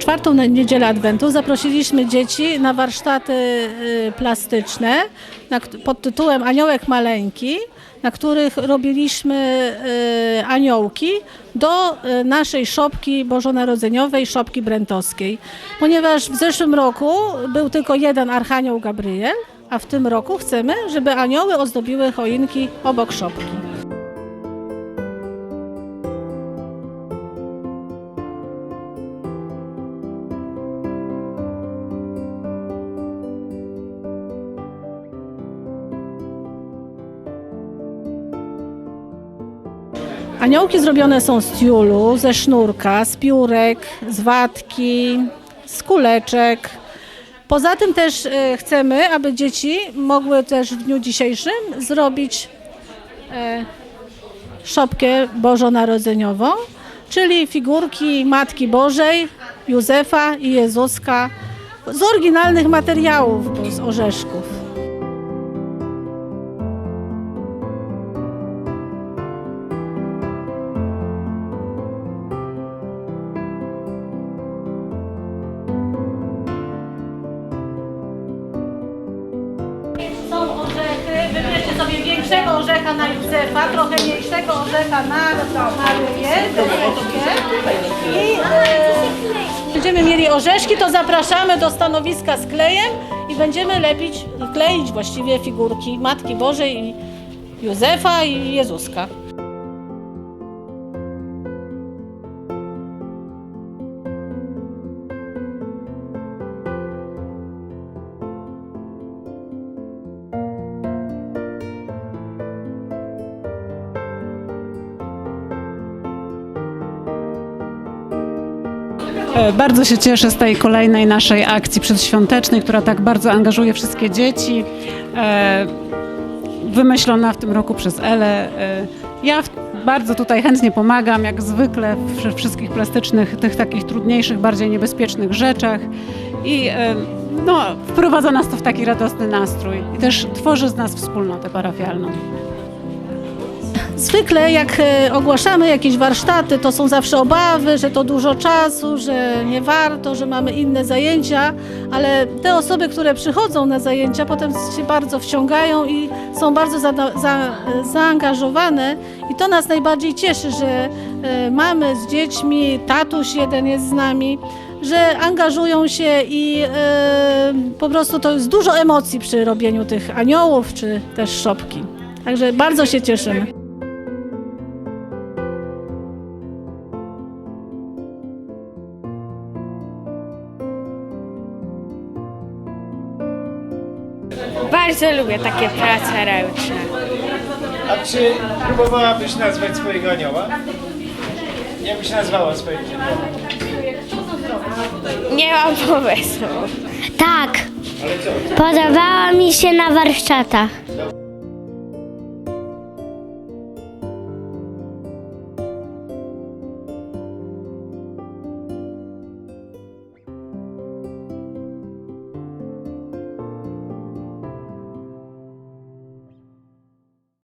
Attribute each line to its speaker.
Speaker 1: czwartą niedzielę Adwentu zaprosiliśmy dzieci na warsztaty y, plastyczne pod tytułem Aniołek Maleńki, na których robiliśmy y, aniołki do y, naszej szopki bożonarodzeniowej, szopki brentowskiej. Ponieważ w zeszłym roku był tylko jeden Archanioł Gabriel, a w tym roku chcemy, żeby anioły ozdobiły choinki obok szopki. Aniołki zrobione są z tiulu, ze sznurka, z piórek, z watki, z kuleczek. Poza tym też e, chcemy, aby dzieci mogły też w dniu dzisiejszym zrobić e, szopkę bożonarodzeniową, czyli figurki Matki Bożej, Józefa i Jezuska z oryginalnych materiałów, z orzeszków. Większego orzecha na Józefa, trochę mniejszego orzecha na Maryję. I e, będziemy mieli orzeszki, to zapraszamy do stanowiska z klejem i będziemy lepić, kleić właściwie figurki Matki Bożej i Józefa i Jezuska.
Speaker 2: Bardzo się cieszę z tej kolejnej naszej akcji przedświątecznej, która tak bardzo angażuje wszystkie dzieci. E, Wymyślona w tym roku przez Elę. E, Ja bardzo tutaj chętnie pomagam, jak zwykle w wszystkich plastycznych, tych takich trudniejszych, bardziej niebezpiecznych rzeczach. I e, no, wprowadza nas to w taki radosny nastrój. I też tworzy z nas wspólnotę parafialną.
Speaker 1: Zwykle jak e, ogłaszamy jakieś warsztaty, to są zawsze obawy, że to dużo czasu, że nie warto, że mamy inne zajęcia, ale te osoby, które przychodzą na zajęcia, potem się bardzo wciągają i są bardzo za, za, zaangażowane i to nas najbardziej cieszy, że e, mamy z dziećmi, tatuś jeden jest z nami, że angażują się i e, po prostu to jest dużo emocji przy robieniu tych aniołów czy też szopki. Także bardzo się cieszymy.
Speaker 3: Bardzo lubię takie prace ręczne.
Speaker 4: A czy próbowałabyś nazwać swojego anioła? Jak byś nazwała swojego anioła?
Speaker 3: Nie mam pomysłu.
Speaker 5: Tak. Podobała mi się na warsztatach.